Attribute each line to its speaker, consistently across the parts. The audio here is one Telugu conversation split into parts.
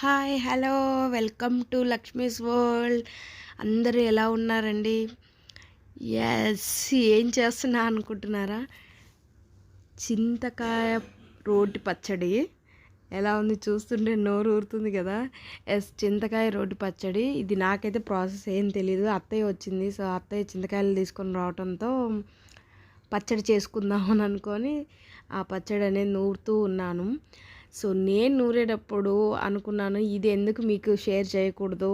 Speaker 1: Hi hello welcome to Lakshmi's world. అందరూ ఎలా ఉన్నారండి? ఎస్ ఏం చేస్తున్నా అనుకుంటున్నారా? చింతకాయ రోటి పచ్చడి. ఎలా ఉంది చూస్తుంటే నోరు ఊరుతుంది కదా. ఎస్ చింతకాయ రోటి పచ్చడి. ఇది నాకైతే ప్రాసెస్ ఏం తెలియదు అత్తయ్య వచ్చింది. సో అత్తయ్య చింతకాయలు తీసుకొని రావడంతో పచ్చడి చేసుకుందామని అనుకొని ఆ పచ్చడి అనేది నూరుతూ ఉన్నాను. సో నేను నూరేటప్పుడు అనుకున్నాను ఇది ఎందుకు మీకు షేర్ చేయకూడదు?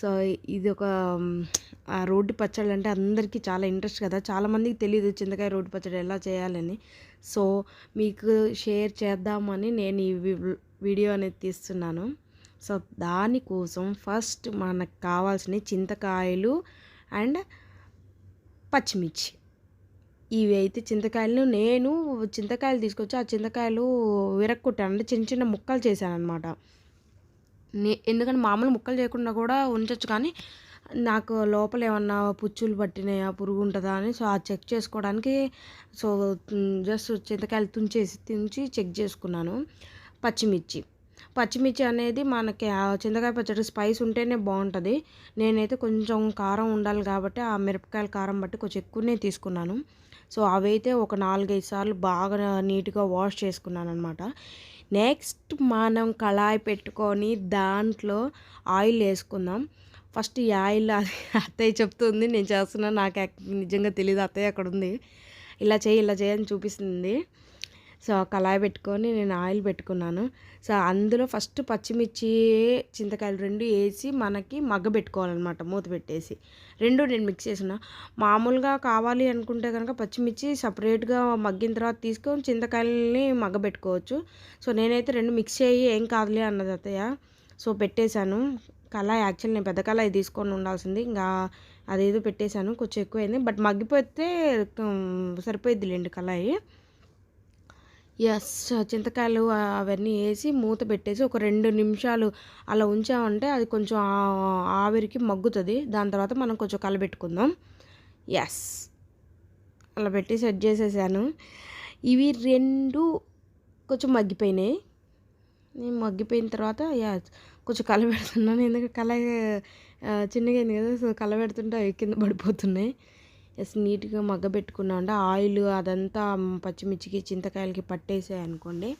Speaker 1: సో ఇది ఒక రోడ్డు పచ్చడి అంటే అందరికీ చాలా ఇంట్రెస్ట్ కదా. చాలామందికి తెలియదు చింతకాయ రోడ్డు పచ్చడి ఎలా చేయాలని. సో మీకు షేర్ చేద్దామని నేను ఈ వీడియో అనేది తీస్తున్నాను. సో దానికోసం ఫస్ట్ మనకు కావాల్సిన చింతకాయలు అండ్ పచ్చిమిర్చి. ఇవి అయితే చింతకాయలను నేను చింతకాయలు తీసుకొచ్చి ఆ చింతకాయలు విరక్కొట్టాను. అంటే చిన్న చిన్న ముక్కలు చేశాను అనమాట ఎందుకంటే మామూలు ముక్కలు చేయకుండా కూడా ఉంచవచ్చు కానీ నాకు లోపల ఏమన్నా పుచ్చులు పట్టినాయా పురుగు ఉంటుందా అని సో ఆ చెక్ చేసుకోవడానికి సో జస్ట్ చింతకాయలు తుంచేసి తుంచి చెక్ చేసుకున్నాను. పచ్చిమిర్చి. పచ్చిమిర్చి అనేది మనకి ఆ చింతకాయ పచ్చడి స్పైస్ ఉంటేనే బాగుంటుంది. నేనైతే కొంచెం కారం ఉండాలి కాబట్టి ఆ మిరపకాయల కారం బట్టి కొంచెం ఎక్కువనే తీసుకున్నాను. సో అవైతే ఒక నాలుగైదు సార్లు బాగా నీట్గా వాష్ చేసుకున్నాను అనమాట నెక్స్ట్ మనం కళాయి పెట్టుకొని దాంట్లో ఆయిల్ వేసుకుందాం. ఫస్ట్ ఈ ఆయిల్ అత్తయ్య చెప్తుంది నేను చేస్తున్నాను నాకు నిజంగా తెలియదు అత్తయ్య అక్కడ ఉంది. ఇలా చేయి ఇలా చేయని చూపిస్తుంది. సో కళాయి పెట్టుకొని నేను ఆయిల్ పెట్టుకున్నాను. సో అందులో ఫస్ట్ పచ్చిమిర్చి చింతకాయలు రెండు వేసి మనకి మగ్గ పెట్టుకోవాలన్నమాట మూత పెట్టేసి. రెండు నేను మిక్స్ చేసిన. మామూలుగా కావాలి అనుకుంటే కనుక పచ్చిమిర్చి సపరేట్గా మగ్గిన తర్వాత తీసుకొని చింతకాయలని మగ్గ పెట్టుకోవచ్చు. సో నేనైతే రెండు మిక్స్ చేయి ఏం కాదులే అన్నది అత్తయ్య. సో పెట్టేశాను. కళాయి యాక్చువల్ నేను పెద్ద కళాయి తీసుకొని ఉండాల్సింది. ఇంకా అదేదో పెట్టేశాను కొంచెం ఎక్కువైంది. బట్ మగ్గిపోతే సరిపోయిద్దిలేండి కళాయి. ఎస్ చింతకాయలు అవన్నీ వేసి మూత పెట్టేసి ఒక రెండు నిమిషాలు అలా ఉంచామంటే అది కొంచెం ఆవిరికి మగ్గుతుంది. దాని తర్వాత మనం కొంచెం కలబెట్టుకుందాం. ఎస్ అలా పెట్టి సెట్ చేసేసాను. ఇవి రెండు కొంచెం మగ్గిపోయినాయి. నేను మగ్గిపోయిన తర్వాత యా కొంచెం కలబెడుతున్నాను. ఎందుకంటే కల చిన్నగా అయింది కదా సో కలబెడుతుంటే అవి కింద పడిపోతున్నాయి. ఎస్ నీట్గా మగ్గబెట్టుకున్నా అంటే ఆయిల్ అదంతా పచ్చిమిర్చికి చింతకాయలకి పట్టేసాయి అనుకోండి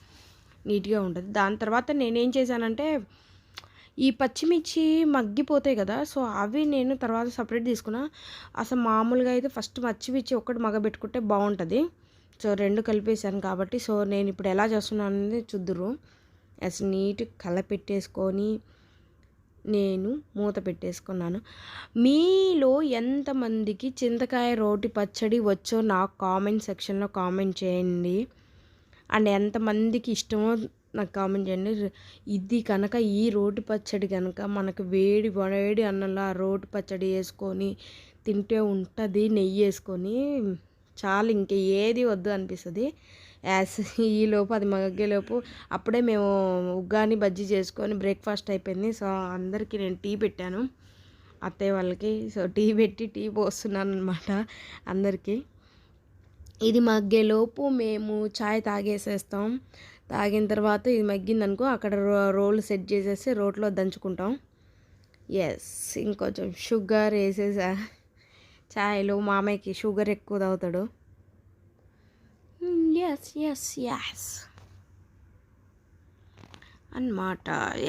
Speaker 1: నీట్గా ఉంటుంది. దాని తర్వాత నేనేం చేశానంటే ఈ పచ్చిమిర్చి మగ్గిపోతాయి కదా సో అవి నేను తర్వాత సపరేట్ తీసుకున్నా. అసలు మామూలుగా అయితే ఫస్ట్ పచ్చిమిర్చి ఒక్కటి మగ్గబెట్టుకుంటే బాగుంటుంది. సో రెండు కలిపేసాను కాబట్టి సో నేను ఇప్పుడు ఎలా చేస్తున్నాను అనేది చూద్దురు ఎస్ నీట్ కలపెట్టేసుకొని నేను మూత పెట్టేసుకున్నాను. మీలో ఎంతమందికి చింతకాయ రోటి పచ్చడి వచ్చో నాకు కామెంట్ సెక్షన్లో కామెంట్ చేయండి. అండ్ ఎంతమందికి ఇష్టమో నాకు కామెంట్ చేయండి. ఇది కనుక ఈ రోటి పచ్చడి కనుక మనకు వేడి వేడి అన్నంలో ఆ రోటి పచ్చడి వేసుకొని తింటే ఉంటుంది నెయ్యి వేసుకొని చాలు ఇంక ఏది వద్దు అనిపిస్తుంది. యాస్ ఈలోపు అది మగ్గేలోపు అప్పుడే మేము ఉగ్గాని బజ్జీ చేసుకొని బ్రేక్ఫాస్ట్ అయిపోయింది. సో అందరికీ నేను టీ పెట్టాను. అత్తయ్య వాళ్ళకి సో టీ పెట్టి టీ పోస్తున్నాను అనమాట అందరికీ. ఇది మగ్గేలోపు మేము చాయ్ తాగేసేస్తాం. తాగిన తర్వాత ఇది మగ్గిందనుకో అక్కడ రోల్ సెట్ చేసేసి రోట్లో దంచుకుంటాం. ఎస్ ఇంకొంచెం షుగర్ వేసేసా. ఛాయ్లో మామయ్యకి షుగర్ ఎక్కువ తాగుతాడు. ఎస్ ఎస్ ఎస్ అన్నమాట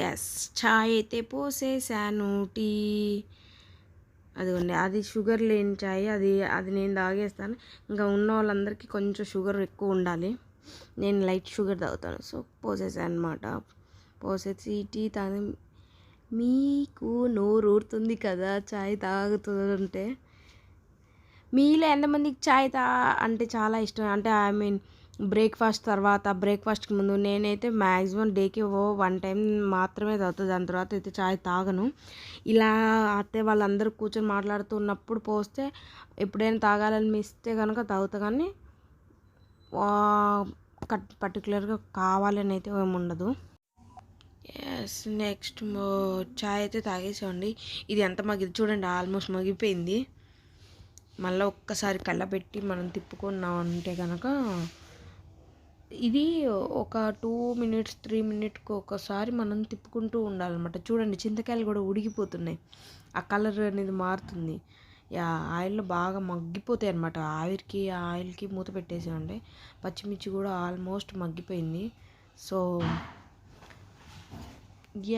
Speaker 1: ఎస్ చాయ్ అయితే పోసేసాను టీ. అదిగోండి అది షుగర్ లేని చాయ్ అది అది నేను తాగేస్తాను. ఇంకా ఉన్న వాళ్ళందరికీ కొంచెం షుగర్ ఎక్కువ ఉండాలి. నేను లైట్ షుగర్ తాగుతాను సో పోసేసాను అనమాట పోసేసి టీ తాగి మీకు నోరు ఊరుతుంది కదా చాయ్ తాగుతుంటే. మీలో ఎంతమందికి చాయ్ తా అంటే చాలా ఇష్టం? అంటే ఐ మీన్ బ్రేక్ఫాస్ట్ తర్వాత బ్రేక్ఫాస్ట్కి ముందు నేనైతే మ్యాక్సిమం డేకి ఓ వన్ టైం మాత్రమే తాగుతుంది దాని తర్వాత అయితే చాయ్ తాగను. ఇలా అత్తే వాళ్ళందరూ కూర్చొని మాట్లాడుతున్నప్పుడు పోస్తే ఎప్పుడైనా తాగాలని మిస్తే కనుక తాగుతా. కానీ కట్ పర్టికులర్గా కావాలని అయితే ఏమి ఉండదు ఎస్ నెక్స్ట్ చాయ్ అయితే తాగేసేయండి. ఇది ఎంత మగ్గిది చూడండి ఆల్మోస్ట్ మగిపోయింది మళ్ళీ ఒక్కసారి కళ్ళబెట్టి మనం తిప్పుకున్నాం అంటే కనుక ఇది ఒక టూ మినిట్స్ త్రీ మినిట్కి ఒకసారి మనం తిప్పుకుంటూ ఉండాలన్నమాట. చూడండి చింతకాయలు కూడా ఉడికిపోతున్నాయి. ఆ కలర్ అనేది మారుతుంది. యా ఆయిల్లో బాగా మగ్గిపోతాయి అనమాట ఆవిరికి ఆయిల్కి మూత పెట్టేసామండి పచ్చిమిర్చి కూడా ఆల్మోస్ట్ మగ్గిపోయింది. సో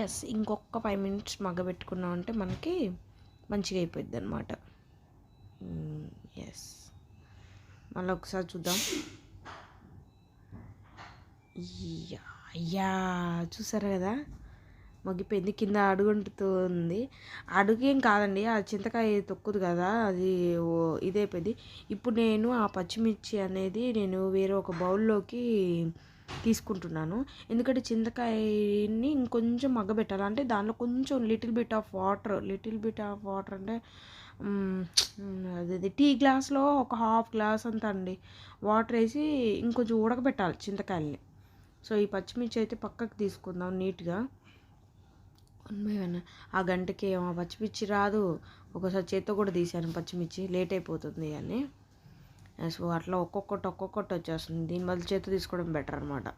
Speaker 1: ఎస్ ఇంకొక ఫైవ్ మినిట్స్ మగ్గబెట్టుకున్నామంటే మనకి మంచిగా అయిపోయింది అనమాట Hmm, ఎస్ మళ్ళీ ఒకసారి చూద్దాం. అయ్యా యా చూసారా కదా? మగ్గిపోయింది. కింద అడుగుంటుంది అడుగేం కాదండి ఆ చింతకాయ తొక్కుదు కదా అది ఓ- ఇదైపోయింది. ఇప్పుడు నేను ఆ పచ్చిమిర్చి అనేది నేను వేరే ఒక బౌల్లోకి తీసుకుంటున్నాను. ఎందుకంటే చింతకాయని ఇంకొంచెం మగ్గబెట్టాలి. అంటే దానిలో కొంచెం little bit of water little bit of water అంటే అది టీ గ్లాస్లో ఒక హాఫ్ గ్లాస్ అంతా అండి వాటర్ వేసి ఇంకొంచెం ఉడకబెట్టాలి చింతకాయల్ని. సో ఈ పచ్చిమిర్చి అయితే పక్కకు తీసుకుందాం నీట్గా. ఆ గంటకి ఏమో పచ్చిమిర్చి రాదు. ఒకసారి చేత్తో కూడా తీసాను పచ్చిమిర్చి. లేట్ అయిపోతుంది అని. సో అట్లా ఒక్కొక్కటి ఒక్కొక్కటి వచ్చేస్తుంది. దీని బదులు చేత్తో తీసుకోవడం బెటర్ అనమాట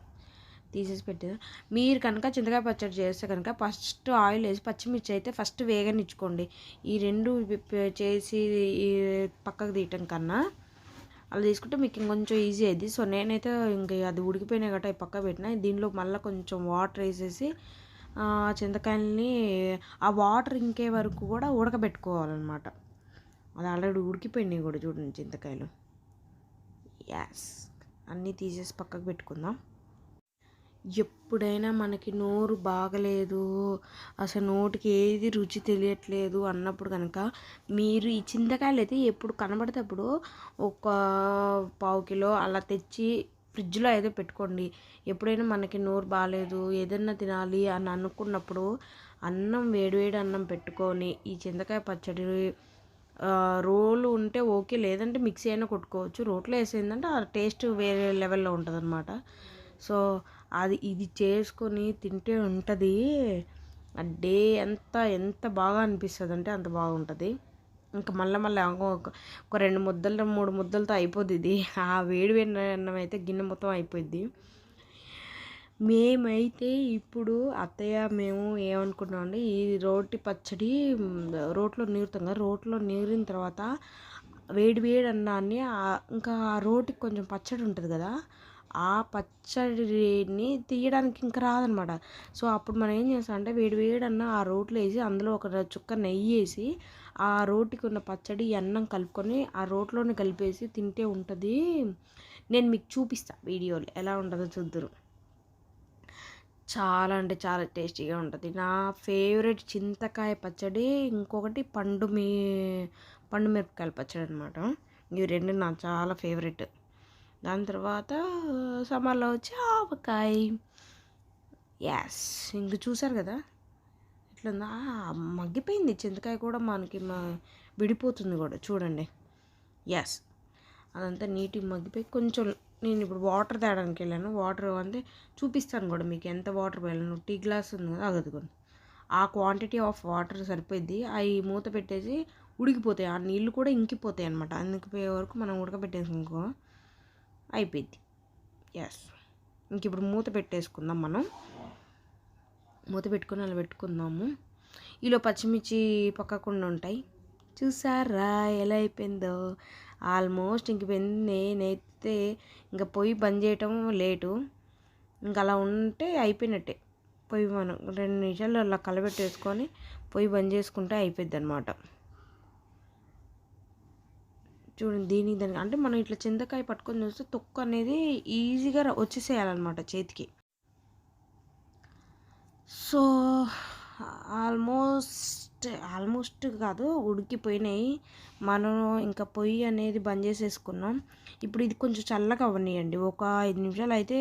Speaker 1: తీసేసి పెట్టేది. మీరు కనుక చింతకాయ పచ్చడి చేస్తే కనుక ఫస్ట్ ఆయిల్ వేసి పచ్చిమిర్చి అయితే ఫస్ట్ వేగనిచ్చుకోండి ఈ రెండు చేసి పక్కకు తీయటం కన్నా అలా తీసుకుంటే మీకు ఇంకొంచెం ఈజీ అయింది సో నేనైతే ఇంక అది ఉడికిపోయినాయి గట్రా పక్క పెట్టిన. దీనిలో మళ్ళీ కొంచెం వాటర్ వేసేసి చింతకాయలని ఆ వాటర్ ఇంకే వరకు కూడా ఉడకబెట్టుకోవాలన్నమాట. అది ఆల్రెడీ ఉడికిపోయినాయి కూడా చూడండి చింతకాయలు. యాస్ అన్నీ తీసేసి పక్కకు పెట్టుకుందాం. ఎప్పుడైనా మనకి నోరు బాగలేదు అసలు నోటికి ఏది రుచి తెలియట్లేదు అన్నప్పుడు కనుక మీరు ఈ చింతకాయలు అయితే ఎప్పుడు కనబడితే అప్పుడు ఒక పావు కిలో అలా తెచ్చి ఫ్రిడ్జ్లో అయితే పెట్టుకోండి. ఎప్పుడైనా మనకి నోరు బాగాలేదు ఏదన్నా తినాలి అని అనుకున్నప్పుడు అన్నం వేడివేడి అన్నం పెట్టుకొని ఈ చింతకాయ పచ్చడి రోలు ఉంటే ఓకే లేదంటే మిక్సీ అయినా కొట్టుకోవచ్చు. రోట్లో వేసేందంటే ఆ టేస్ట్ వేరే లెవెల్లో ఉంటుంది అనమాట సో అది ఇది చేసుకొని తింటే ఉంటుంది. ఆ డే అంతా ఎంత బాగా అనిపిస్తుంది అంటే అంత బాగుంటుంది. ఇంకా మళ్ళీ మళ్ళీ ఒక ఒక రెండు ముద్దలు మూడు ముద్దలతో అయిపోద్ది ఇది. ఆ వేడి వేడి అన్నం అయితే గిన్నె మొత్తం అయిపోయింది మేమైతే ఇప్పుడు అత్తయ్య మేము ఏమనుకున్నామంటే ఈ రోటి పచ్చడి రోట్లో నీరుతాం కదా రోట్లో నీరిన తర్వాత వేడి వేడి అన్నాన్ని ఇంకా ఆ రోటికి కొంచెం పచ్చడి ఉంటుంది కదా ఆ పచ్చడిని తీయడానికి ఇంకా రాదనమాట. సో అప్పుడు మనం ఏం చేస్తాం అంటే వేడి వేడన్న ఆ రోట్లో వేసి అందులో ఒక చుక్క నెయ్యి వేసి ఆ రోటికి ఉన్న పచ్చడి అన్నం కలుపుకొని ఆ రోట్లోనే కలిపేసి తింటే ఉంటుంది. నేను మీకు చూపిస్తా వీడియోలో ఎలా ఉంటుందో చూద్దరు. చాలా అంటే చాలా టేస్టీగా ఉంటుంది. నా ఫేవరెట్ చింతకాయ పచ్చడి ఇంకొకటి పండు మీ పండు మిరపకాయల పచ్చడి అనమాట ఇవి రెండు నాకు చాలా ఫేవరెట్. దాని తర్వాత సమ్మర్లో వచ్చి ఆవకాయ. యాస్ ఇంక చూసారు కదా? ఎట్లుందా? మగ్గిపోయింది. చింతకాయ కూడా మనకి మా విడిపోతుంది కూడా. చూడండి. ఎస్ అదంతా నీట్గా మగ్గిపోయి కొంచెం నేను ఇప్పుడు వాటర్ తేడానికి వెళ్ళాను. వాటర్ అంటే చూపిస్తాను కూడా మీకు ఎంత వాటర్ పోయాను టీ గ్లాస్ ఉంది కదా అగదుకోండి ఆ క్వాంటిటీ ఆఫ్ వాటర్ సరిపోద్ది అవి మూత పెట్టేసి ఉడికిపోతాయి. ఆ నీళ్ళు కూడా ఇంకిపోతాయి అనమాట అందుకుపోయే వరకు మనం ఉడకబెట్టేసి ఇంకో. అయిపోయింది. ఎస్ ఇంక ఇప్పుడు మూత పెట్టేసుకుందాం మనం. మూత పెట్టుకుని అలా పెట్టుకుందాము. ఈలో పచ్చిమిర్చి పక్కకుండా ఉంటాయి. చూసారా ఎలా అయిపోయిందో? ఆల్మోస్ట్ ఇంక నేనైతే ఇంకా పొయ్యి బంద్ చేయటం లేటు. ఇంకా అలా ఉంటే అయిపోయినట్టే. పొయ్యి మనం రెండు నిమిషాలు అలా కలబెట్టేసుకొని పొయ్యి బంద్ చేసుకుంటే అయిపోద్ది అనమాట చూడండి దీనికి దానికి. అంటే మనం ఇట్లా చింతకాయ పట్టుకొని చూస్తే తొక్కు అనేది ఈజీగా వచ్చేసేయాలన్నమాట చేతికి. సో ఆల్మోస్ట్ ఆల్మోస్ట్ కాదు ఉడికిపోయినాయి. మనం ఇంకా పొయ్యి అనేది బంద్ చేసేసుకున్నాం. ఇప్పుడు ఇది కొంచెం చల్లగా అవ్వనియండి ఒక ఐదు నిమిషాలు అయితే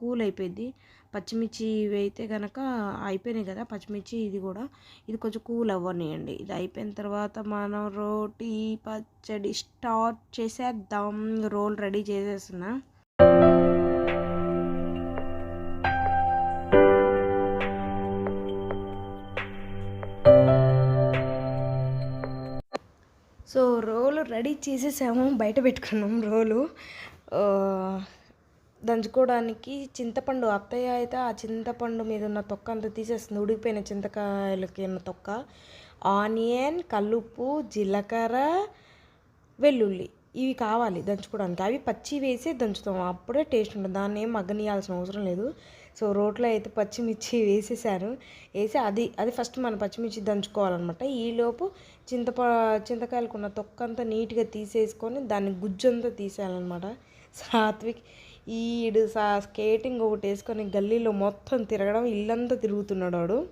Speaker 1: కూల్ అయిపోయింది పచ్చిమిర్చి ఇవి అయితే కనుక అయిపోయినాయి కదా పచ్చిమిర్చి ఇది కూడా. ఇది కొంచెం కూల్ అవ్వనియండి. ఇది అయిపోయిన తర్వాత మనం రోటీ పచ్చడి స్టార్ట్ చేసేద్దాం. రోల్ రెడీ చేసేస్తున్నా. సో రోలు రెడీ చేసేసాము. బయట పెట్టుకున్నాం రోలు. దంచుకోవడానికి చింతపండు అత్తయ్య అయితే ఆ చింతపండు మీద ఉన్న తొక్క అంతా తీసేస్తుంది. ఉడికిపోయిన చింతకాయలకి ఉన్న తొక్క ఆనియన్ కలుపు జీలకర్ర వెల్లుల్లి ఇవి కావాలి దంచుకోవడానికి. అవి పచ్చి వేసి దంచుతాం. అప్పుడే టేస్ట్ ఉంటుంది. దాన్ని ఏం మగ్గనియాల్సిన అవసరం లేదు. సో రోట్లో అయితే పచ్చిమిర్చి వేసేసాను. వేసి అది అది ఫస్ట్ మనం పచ్చిమిర్చి దంచుకోవాలన్నమాట. ఈలోపు చింతప చింతకాయలకు ఉన్న తొక్క అంతా నీట్గా తీసేసుకొని దాన్ని గుజ్జంతా తీసేయాలన్నమాట. సాత్విక్ ఈడు సా స్కేటింగ్ ఒకటి వేసుకొని గల్లీలో మొత్తం తిరగడం ఇల్లంతా తిరుగుతున్నాడు వాడు.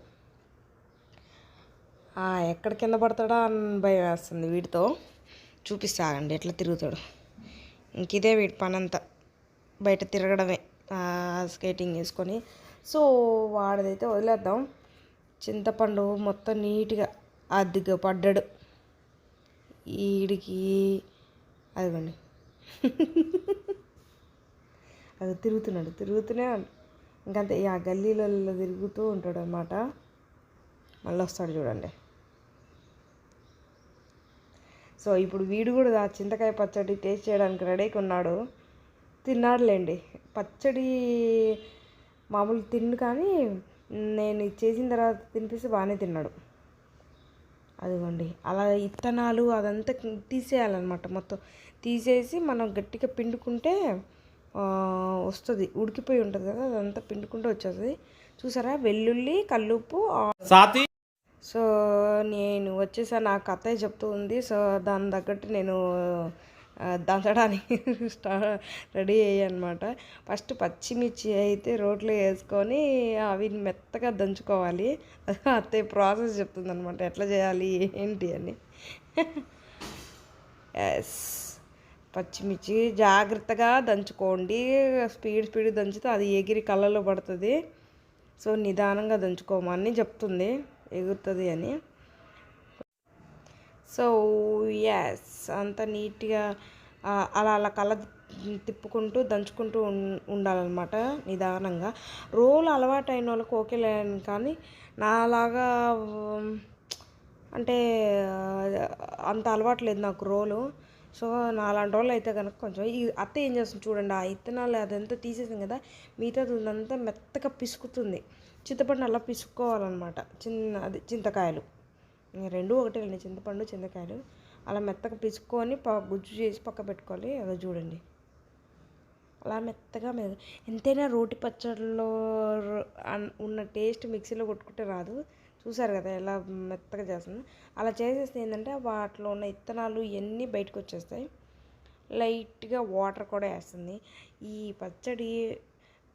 Speaker 1: ఎక్కడ కింద పడతాడా అని భయం వేస్తుంది వీటితో చూపిస్తాగండి ఎట్లా తిరుగుతాడు. ఇంక ఇదే వీడి పని అంతా బయట తిరగడమే స్కేటింగ్ వేసుకొని. సో వాడిదైతే వదిలేద్దాం. చింతపండు మొత్తం నీట్గా అద్దెగా పడ్డాడు. ఈడికి అదిగోండి. తిరుగుతున్నాడు. తిరుగుతూనే ఇంకంతే. ఆ గల్లీలలో తిరుగుతూ ఉంటాడు అనమాట మళ్ళీ వస్తాడు చూడండి. సో ఇప్పుడు వీడు కూడా ఆ చింతకాయ పచ్చడి టేస్ట్ చేయడానికి రెడీకి ఉన్నాడు. తిన్నాడులేండి. పచ్చడి మామూలు తిండు కానీ నేను చేసిన తర్వాత తినిపిస్తే బాగానే తిన్నాడు. అదిగోండి. అలా ఇత్తనాలు అదంతా తీసేయాలన్నమాట మొత్తం. తీసేసి మనం గట్టిగా పిండుకుంటే వస్తుంది. ఉడికిపోయి ఉంటుంది కదా అదంతా పిండుకుంటే వచ్చేస్తుంది. చూసారా? వెల్లుల్లి కల్లుప్పు సో నేను వచ్చేసా నాకు అత్తయ్య చెప్తూ ఉంది. సో దాని తగ్గట్టు నేను దంచడానికి స్టా రెడీ అయ్యానమాట ఫస్ట్ పచ్చిమిర్చి అయితే రోట్లో వేసుకొని అవి మెత్తగా దంచుకోవాలి. అత్తయ్య ప్రాసెస్ చెప్తుంది అనమాట ఎట్లా చేయాలి ఏంటి అని. ఎస్ పచ్చిమిర్చి జాగ్రత్తగా దంచుకోండి. స్పీడ్ స్పీడ్ దంచితే అది ఎగిరి కళ్ళలో పడుతుంది. సో నిదానంగా దంచుకోమని చెప్తుంది. ఎగురుతుంది అని. సో ఎస్ అంత నీట్గా అలా అలా కళ్ళ తిప్పుకుంటూ దంచుకుంటూ ఉండాలన్నమాట నిదానంగా. రోలు అలవాటు అయిన వాళ్ళకి ఓకేలేను కానీ నాలాగా అంటే అంత అలవాటు లేదు నాకు రోలు. సో నాలాంటి వాళ్ళు అయితే కనుక కొంచెం ఈ అత్త ఏం చేస్తుంది చూడండి ఆ ఇత్తనాలు అదంతా తీసేసాం కదా మిగతాది ఉందంతా మెత్తగా పిసుకుతుంది. చింతపండు అలా పిసుక్కోవాలన్నమాట చిన్న అది చింతకాయలు. రెండు ఒకటే అండి చింతపండు చింతకాయలు. అలా మెత్తగా పిసుక్కొని ప గుజ్జు చేసి పక్క పెట్టుకోవాలి. అదో చూడండి. అలా మెత్తగా మె ఎంతైనా రోటి పచ్చడిలో ఉన్న టేస్ట్ మిక్సీలో కొట్టుకుంటే రాదు. చూసారు కదా ఎలా మెత్తగా చేస్తుంది. అలా చేసేస్తే ఏంటంటే వాటిలో ఉన్న ఇత్తనాలు ఇవన్నీ బయటకు వచ్చేస్తాయి. లైట్గా వాటర్ కూడా వేస్తుంది. ఈ పచ్చడి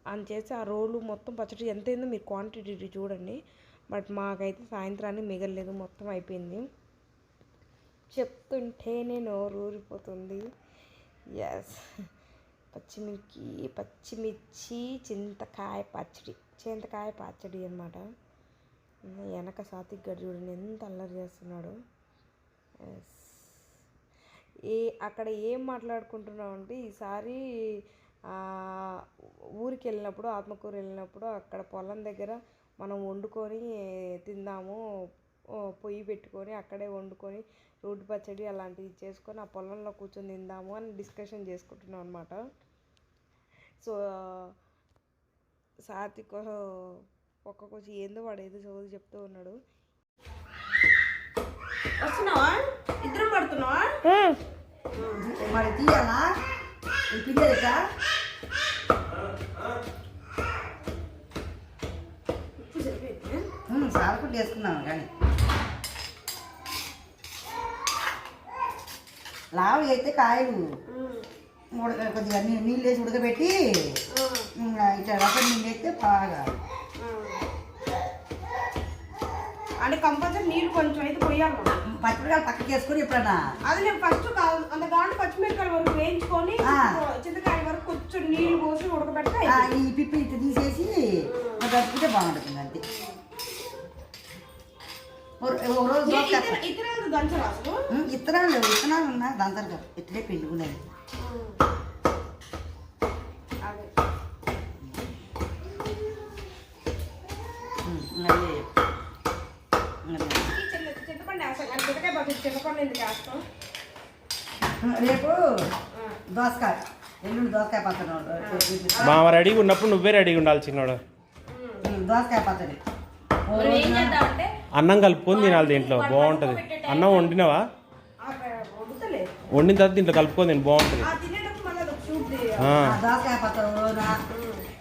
Speaker 1: అని చేసి ఆ రోలు మొత్తం పచ్చడి ఎంత అయిందో మీరు క్వాంటిటీ చూడండి. బట్ మాకైతే సాయంత్రానికి మిగలలేదు మొత్తం అయిపోయింది. చెప్తుంటేనే నోరు ఊరిపోతుంది. ఎస్ పచ్చిమిర్చి పచ్చిమిర్చి చింతకాయ పచ్చడి చింతకాయ పచ్చడి అనమాట వెనక సాతిక్ గడు చూడండి ఎంత అల్లరి చేస్తున్నాడు. ఏ అక్కడ ఏం మాట్లాడుకుంటున్నాం అంటే ఈసారి ఊరికి వెళ్ళినప్పుడు ఆత్మకూరు వెళ్ళినప్పుడు అక్కడ పొలం దగ్గర మనం వండుకొని తిందాము పొయ్యి పెట్టుకొని అక్కడే వండుకొని రోడ్డు పచ్చడి అలాంటివి చేసుకొని ఆ పొలంలో కూర్చొని తిందాము అని డిస్కషన్ చేసుకుంటున్నాం అనమాట సో సాత్విక్ ఒక్కొక్క ఏందో వాడు ఏదో చదువు చెప్తూ ఉన్నాడు. వస్తున్నావా? ఇద్దరం పడుతున్నావా?
Speaker 2: మరి తీయాలా? ఈ పిండేదా సారకుండా వేసుకున్నాను కానీ. లావు అయితే కాయలు. ఉడక కొద్దిగా నీళ్ళు వేసి ఉడకబెట్టి ఇట్లా రసం నీళ్ళు వేస్తే బాగా
Speaker 1: అంటే కంపల్సరీ నీళ్ళు కొంచెం అయితే పోయాలి.
Speaker 2: పచ్చిమిరకాయలు పక్కకి వేసుకొని ఎప్పుడన్నా.
Speaker 1: అది నేను ఫస్ట్ అంత కావాలి పచ్చిమిరపకాయల వరకు వేయించుకొని. చింతకాయ వరకు కొంచెం నీళ్ళు పోసి ఉడకబెడితే
Speaker 2: ఈ పిప్పి ఇట్లా తీసేసి దట్టుకుంటే బాగుంటుంది అంతే. ఓ రోజు
Speaker 1: ఇతర దంచరా
Speaker 2: ఉమ్, ఇత్తనాలు లేవు ఇత్తనాలు ఉన్నా దాని తర్వాత ఇట్లే పిండుకునేది
Speaker 1: అదే
Speaker 2: ఉమ్, ఇంకా అయ్యే. ఇంకా అదే.
Speaker 1: ఈ చిన్న చింతపండు వేస్తాం కానీ చింతకాయ పచ్చి చింతపండు ఎందుకు వేస్తాం?
Speaker 2: ఉమ్, రేపు దోసకాయ ఎల్లుండి దోసకాయ పచ్చడి చూపిస్తా.
Speaker 3: మా రెడీగా ఉన్నప్పుడు నువ్వే రెడీగా ఉండాలి చిన్నోడు.
Speaker 2: దోసకాయ పచ్చడి.
Speaker 3: అన్నం కలుపుకొని తినాలి దీంట్లో బాగుంటుంది. అన్నం వండినావా? వండిన తర్వాత దీంట్లో కలుపుకొని తిని బాగుంటుంది.
Speaker 2: దోసకాయ పచ్చడి ఒక రోజున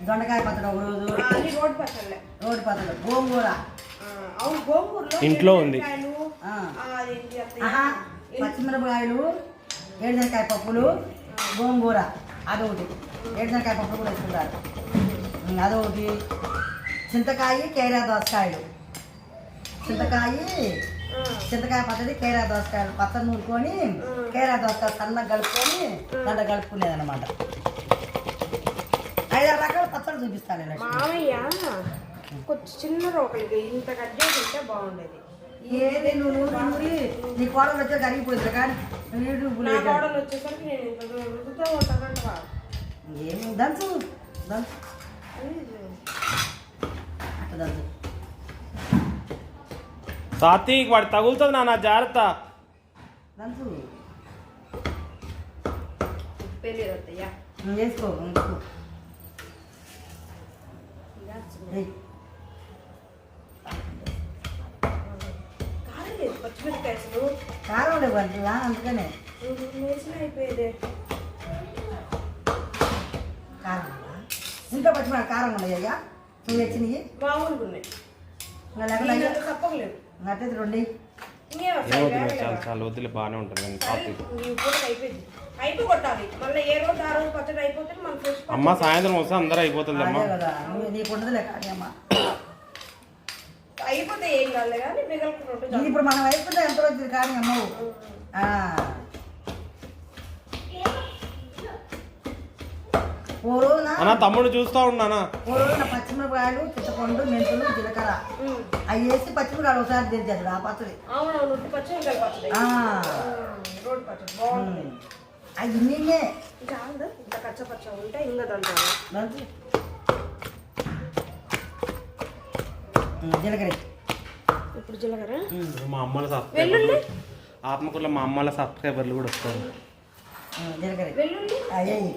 Speaker 2: దొండకాయ పచ్చడి ఒక రోజు
Speaker 1: రోడ్డు పచ్చళ్ళే.
Speaker 2: రోడ్డు పచ్చడి గోంగూర.
Speaker 3: ఇంట్లో ఉంది.
Speaker 2: పచ్చిమిరపకాయలు ఏడుదనకాయ పప్పులు గోంగూర అదొకటి. ఏడుదనకాయ పప్పులు కూడా వేసుకుంటారు అదొకటి. చింతకాయ కేరా దోసకాయలు. చింతకాయ చింతకాయ పచ్చడి కేరా దోసకాయలు. పచ్చడి నూరుకొని కేరా దోసకాయలు సన్నగా కలుపుకొని దాంట్లో కలుపుకునేది అనమాట ఐదారు రకాల పచ్చడి చూపిస్తాను
Speaker 1: మామయ్య కొంచెం చిన్న రోకలికి ఇంత కట్ చేసి ఉంటే బాగుండేది.
Speaker 2: ఏది నువ్వు నూరి నీ కోడలు వచ్చే కరిగిపోయింది కానీ
Speaker 1: నా కోడలు వచ్చేసరికి నేను ఇంత రుద్దుతూ ఉంటానంటవా
Speaker 2: ఏమి? దంచు దంచు. అట్లా దంచు.
Speaker 3: సాత్విక్ వాడు తగులుతుంది నాన్న జాగ్రత్త.
Speaker 2: దంచు. వేసుకో వేసుకో.
Speaker 1: లేదు పచ్చిమిరపకాయ అసలు
Speaker 2: కారం లేవు అందుకనే.
Speaker 1: వేసిన అయిపోయేదే.
Speaker 2: కారం? ఇంట్లో పచ్చిమిర కారం ఉన్నాయ్యా నువ్వు
Speaker 1: ఉన్నాయి.
Speaker 2: ఇంకా రెండు
Speaker 1: ఇంకేం వేరే
Speaker 3: చాలా
Speaker 1: కదా.
Speaker 3: చాలా వద్దులే బాగానే ఉంటుంది కానీ
Speaker 1: అయిపోయింది. అయిపో కొట్టాలి. మళ్ళీ ఏ రోజు ఆ రోజు పచ్చడి అయిపోతే మన
Speaker 3: అమ్మ సాయంత్రం వస్తే అందరూ అయిపోతుంది అమ్మ
Speaker 2: అదే కదా నువ్వు నీకు ఉండదులే కానీ అమ్మ.
Speaker 1: అయిపోతే ఏం కాలే కానీ మిగలుకుంటుంటే
Speaker 2: ఇది ఇప్పుడు మనం వేసుకుంటే ఎంత వచ్చింది కానీ అమ్మవు. ఆ. ఓ రోజున
Speaker 3: అన్న తమ్ముడు చూస్తా ఉన్నానా
Speaker 2: ఓ రోజున పచ్చిమిరపకాయలు చింతపండు మెంతులు జీలకర్ర. అవి వేసి పచ్చిమిరపకాయలు ఒకసారి తెచ్చాడు ఆ పచ్చడి.
Speaker 1: అవునవును ఉట్టి పచ్చడి పచ్చడి.
Speaker 2: ఆ.
Speaker 1: రోడ్ పచ్చడి బాగుంటుంది.
Speaker 2: అవి ఇన్నిన్నే
Speaker 1: ఇంకా ఆగదు ఇంత కచ్చ పచ్చ ఉంటే ఇంకా
Speaker 2: జీలకర్ర.
Speaker 1: ఇప్పుడు జీలకర్ర?
Speaker 3: మా అమ్మల ఆత్మకూరులో మా అమ్మల సబ్స్క్రైబర్లు కూడా వస్తారు.
Speaker 2: జీలకర్ర.
Speaker 1: వెల్లుల్లి?
Speaker 2: అయ్యాయి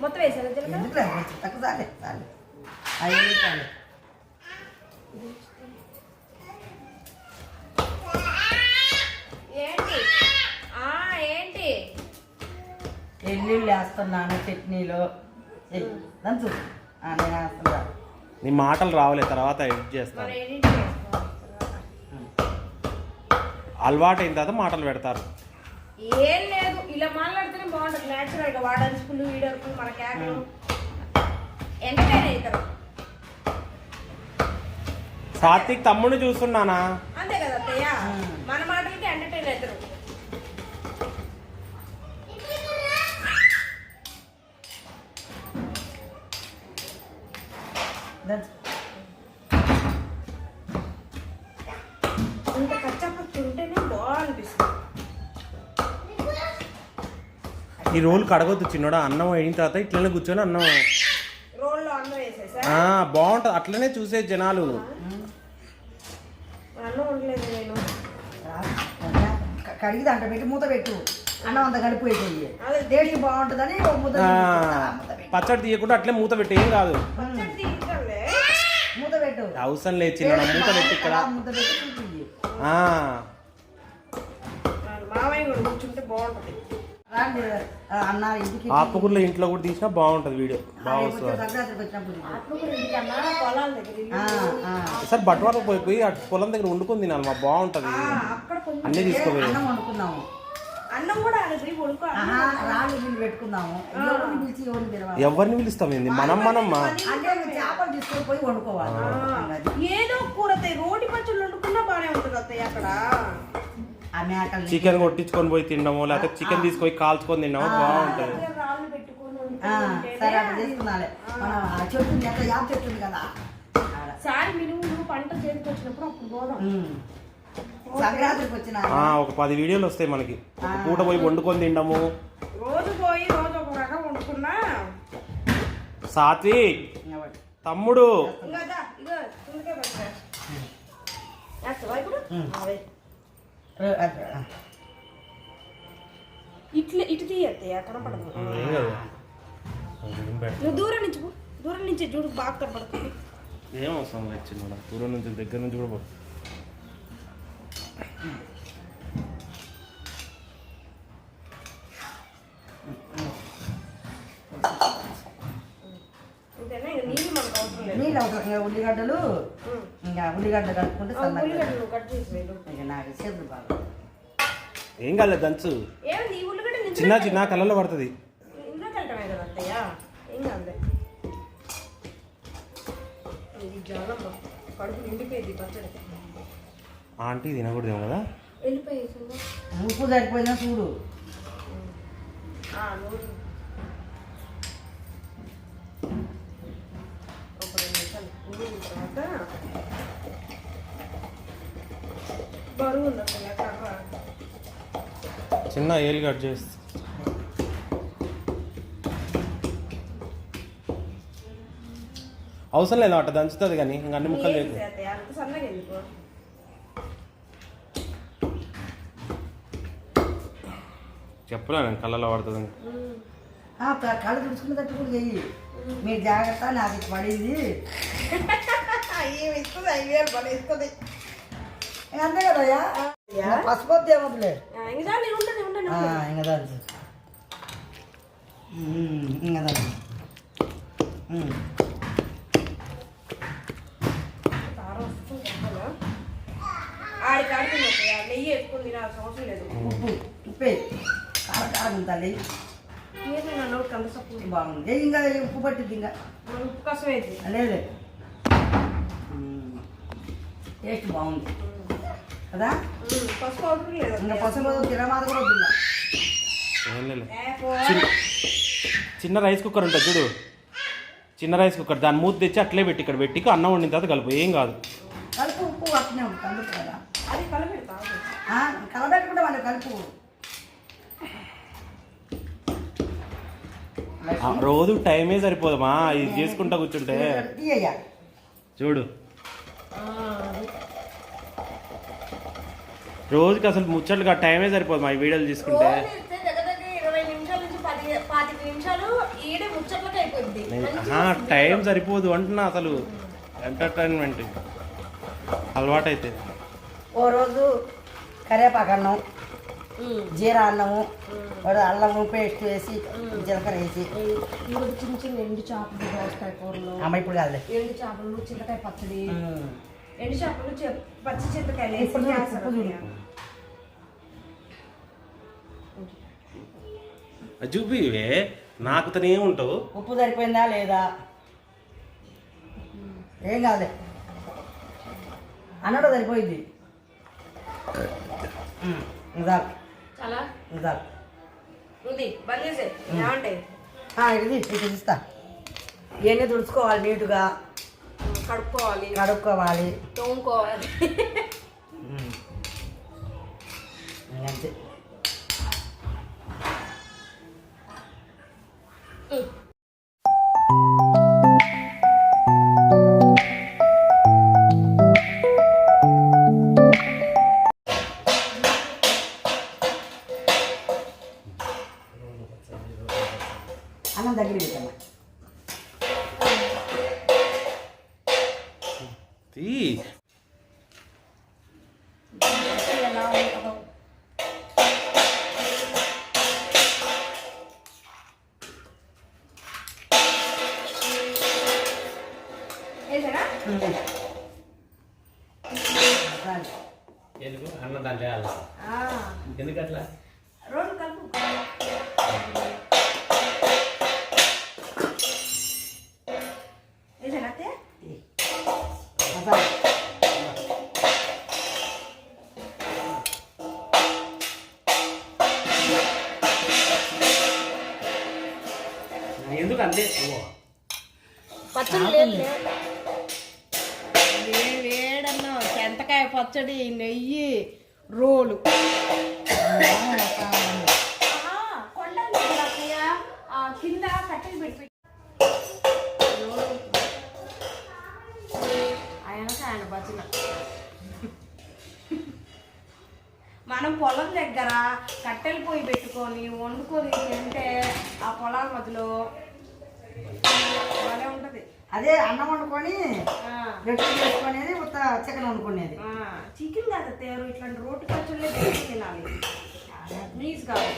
Speaker 1: మొత్తం జీలకర్ర?
Speaker 2: తక్కువ చాలే చాలు చాలు వెల్లుల్లి వేస్తున్నాను చట్నీలో. దంచు ఆ, నేను వేస్తున్నా
Speaker 3: నీ మాటలు రావలే తర్వాత ఎడిట్ చేస్తాను. అలవాటు అయిన తర్వాత మాటలు పెడతారు.
Speaker 4: ఏం లేదు ఇలా మాట్లాడితేనే బాగుంటుంది. న్యాచురల్గా వాడరుచుకులు వీడరుకులు మన కేకలు ఎంటర్టైన్ అవుతారు.
Speaker 3: సాత్విక్ తమ్ముడిని చూస్తున్నానా?
Speaker 4: అంతే కదా అత్తయ్య. మన మాటలకి ఎంటర్టైన్ అవుతారు.
Speaker 1: ఇంత కచ్చా పచ్చి ఉంటేనే బాగనిపిస్తుంది.
Speaker 3: ఈ రోల్ కడగొద్దు చిన్నోడా అన్నం అయిన తర్వాత ఇట్లనే కూర్చొని అన్నం
Speaker 1: రోల్లో అన్నం వేసేసా?
Speaker 3: ఆ, బాగుంటుంది. అట్లనే చూసే జనాలు.
Speaker 1: అన్నం ఉండలేదు నేను.
Speaker 2: రా, క- కడిగి దాంట్లో పెట్టి మూత పెట్టు. అన్నం అంతా బాగుంటుందని.
Speaker 3: పచ్చడి తీయకుండా అట్లే మూత పెట్టి ఏం కాదు
Speaker 1: పచ్చడి తీయటంలే
Speaker 2: మూత పెట్టు
Speaker 3: అవసరం లేదు చిన్న మూత పెట్టి ఇక్కడ.
Speaker 2: ఆ ముద్ద పెట్టి చూపించి
Speaker 3: ఆ,
Speaker 1: మామయ్య కూడా కూర్చుంటే బాగుంటుంది.
Speaker 2: రాండి ఆ, అన్న ఇంటికి
Speaker 3: ఆకుకూరలో ఇంట్లో కూడా తీసినా బాగుంటుంది వీడియో. బాగా
Speaker 2: రేపు
Speaker 3: వస్తుంది.
Speaker 2: వచ్చే సంక్రాంతికి వచ్చినప్పుడు ఇది.
Speaker 1: ఆత్మకూరు ఇంటికన్నా పొలాల దగ్గర ఇల్లు.
Speaker 2: ఆ, ఆ.
Speaker 3: సార్ బట్వాడకు పోయి పోయి అటు పొలం దగ్గర వండుకొని తినాలి మా బాగుంటుంది.
Speaker 1: ఆ, అక్కడ కొంచెం
Speaker 3: అన్నీ తీసుకోపోయి.
Speaker 2: అన్నం
Speaker 1: కూడా
Speaker 2: రాళ్ళు పెట్టుకుందాము. ఎవరిని పిలిచి ఎవరిని పిలవాలి?
Speaker 3: ఎవరిని పిలుస్తాం ఏంది? మనం మనం
Speaker 2: అంటే చేపలు తీసుకొని పోయి వండుకోవాలి.
Speaker 1: ఏదో కూర రోటి పచ్చళ్ళు వండుకున్నా బానే ఉంటుంది అత్తయ్య అక్కడ.
Speaker 3: చికెన్ కొట్టించుకొని పోయి తినడము లేకపోతే చికెన్ తీసుకొని కాల్చుకొని తినడము బాగుంటుంది.
Speaker 2: సరే అట్లా చేసుకున్నాలే. చెట్టు యాప్ కదా. ఆడ.
Speaker 1: సారి మినుములు పంట చేతికి వచ్చినప్పుడు అప్పుడు పోదాం.
Speaker 2: సంక్రాంతికి వచ్చిన
Speaker 3: ఆ, ఒక పది వీడియోలు వస్తాయి మనకి. ఒక పూట పోయి వండుకొని తినడము
Speaker 1: రోజు పోయి రోజు ఒక రకం వండుకున్నా.
Speaker 3: సాత్విక్ తమ్ముడు.
Speaker 1: ఇట్లా ఇటు తీయత్తయ్య కనపడదు నువ్వు దూరం నుంచి పో. దూరం నుంచి చూడు బాగా కనపడుతుంది.
Speaker 3: ఏం అవసరం లేదు చిన్న దూరం నుంచి దగ్గర నుంచి కూడా
Speaker 1: నీళ్ళు అవసరం
Speaker 2: ఉల్లిగడ్డలు ఇంకా ఉల్లిగడ్డ కలుపుకుంటే
Speaker 1: ఆ
Speaker 2: సన్నగా నాకు చేతులు బాగా.
Speaker 3: ఏం కాలేదు దంచు. చిన్న చిన్న కళ్ళలో పడుతుంది.
Speaker 1: కడుపు నిండిపోయింది పచ్చడి.
Speaker 3: ఆంటీ తినకూడదేమో కదా?
Speaker 2: ఉప్పు సరిపోయిందా చూడు.
Speaker 3: చిన్న ఏలు కట్ చేసి. అవసరం లేదు అట్ట దంచుతుంది కానీ ఇంక అన్ని ముక్కలు లేదు
Speaker 1: చేస్తాయి? అంత సన్నగా ఎందుకు
Speaker 3: చెప్పలే నేను కళ్ళలో పడుతుంది.
Speaker 2: ఆ, క- కళ్ళు తుడుచుకునేటట్టు కూడా చెయ్యి. మీరు జాగ్రత్త నాకు ఇది పడింది.
Speaker 1: ఇస్తుంది ఐదు వేలు పని ఇస్తుంది
Speaker 2: ఇంక అంతే కదయ్యా ఇంకా పసుపు వద్దు ఏమొద్దులే
Speaker 1: ఇంకా
Speaker 2: ఆ, ఇంకా దాని ఇంకా దాని
Speaker 1: కారం వస్తుంది చెప్పాలా? ఆడికి ఆడుతుంది అత్తయ్య. నెయ్యి వేసుకుని తినాల్సిన అవసరం లేదు
Speaker 2: ఉప్పు ఉప్పే కారం కారం ఉంది తల్లి. బాగుంది. ఇంకా ఉప్పు పట్టింది ఇంకా?
Speaker 1: ఉప్పు కోసం వేసి
Speaker 2: లేదు టేస్ట్ బాగుంది. కదా?
Speaker 1: పసుపు అవసరం లేదు?
Speaker 2: ఇంకా పసుపు తిరమాత కూడా వద్దు.
Speaker 3: చిన్న రైస్ కుక్కర్ ఉంటుంది చూడు. చిన్న రైస్ కుక్కర్. దాని మూత తెచ్చి అట్లే పెట్టి ఇక్కడ పెట్టి అన్నం వండిన తర్వాత కలుపు. ఏం కాదు.
Speaker 2: కలుపు ఉప్పు అట్నే ఉంటుంది కలుపు కదా?
Speaker 1: అది కలపెడతా
Speaker 2: ఆ, కలబెట్టుకుంటే వాళ్ళు కలుపు.
Speaker 3: రోజు టైమే సరిపోదమ్మా ఇది చేసుకుంటా కూర్చుంటే. చూడు. రోజుకి అసలు ముచ్చట్లుగా టైమే సరిపోదు మా ఈ వీడియోలు తీసుకుంటే. టైం సరిపోదు అంటున్నా అసలు. ఎంటర్టైన్మెంట్ అలవాటు అయితే
Speaker 2: ఓ రోజు కరివేపాకు అన్నం. జీరా అన్నము అల్లము పేస్ట్ వేసి జీలకర్ర వేసి.
Speaker 1: చిన్న చిన్న ఎండు చేపలు దోసకాయ కూరలు.
Speaker 2: అమ్మ ఇప్పుడు కాదులే.
Speaker 1: ఎండు చేపలు చింతకాయ పచ్చడి. ఎండు చేపలు పచ్చి చింతకాయలు వేసి
Speaker 3: చూపి ఇవే నాకుతనే ఉంటావు.
Speaker 2: ఉప్పు సరిపోయిందా లేదా? ఏం కాదులే. అన్నట్టు సరిపోయింది. ఇంకా చాలు.
Speaker 1: ఉంది బంద్ చేసే ఏమంటాయి
Speaker 2: ఆ, ఇది ఇది ఇస్తా. ఇవన్నీ తుడుచుకోవాలి నీట్గా.
Speaker 1: కడుక్కోవాలి.
Speaker 2: కడుక్కోవాలి.
Speaker 1: తోముకోవాలి.
Speaker 2: అంతే
Speaker 3: ఎందుకు అన్న దాంట్లో వేయాలా?
Speaker 1: భజన మనం పొలం దగ్గర కట్టెలు పొయ్యి పెట్టుకొని వండుకొని తింటే ఆ పొలాల మధ్యలో బాగానే ఉంటది.
Speaker 2: అదే అన్నం వండుకొని రొట్టె చేసుకునేది ఉత్త చికెన్ వండుకునేది.
Speaker 1: చికెన్ కాదు తయారు ఇట్లాంటి రోటి పచ్చళ్ళే వేసి తినాలి. నీస్ కాదు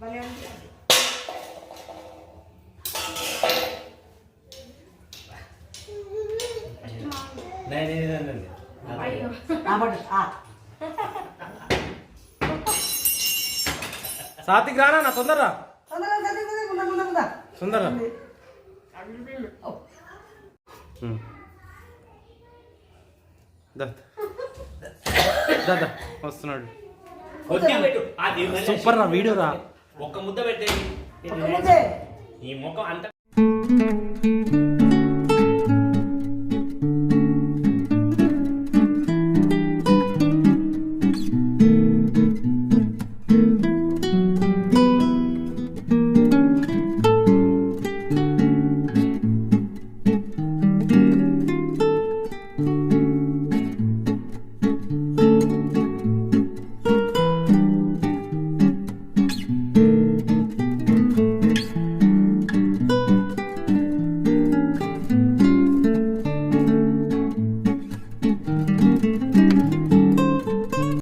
Speaker 1: భలే ఉంటుంది.
Speaker 3: సాతికి రానా నా తొందరరా దా. వస్తున్నాడు.
Speaker 5: పెట్టు.
Speaker 3: సూపర్ రా వీడియో రా.
Speaker 5: ఒక్క ముద్ద
Speaker 2: ముద్దే.
Speaker 5: ఈ ముఖం అంత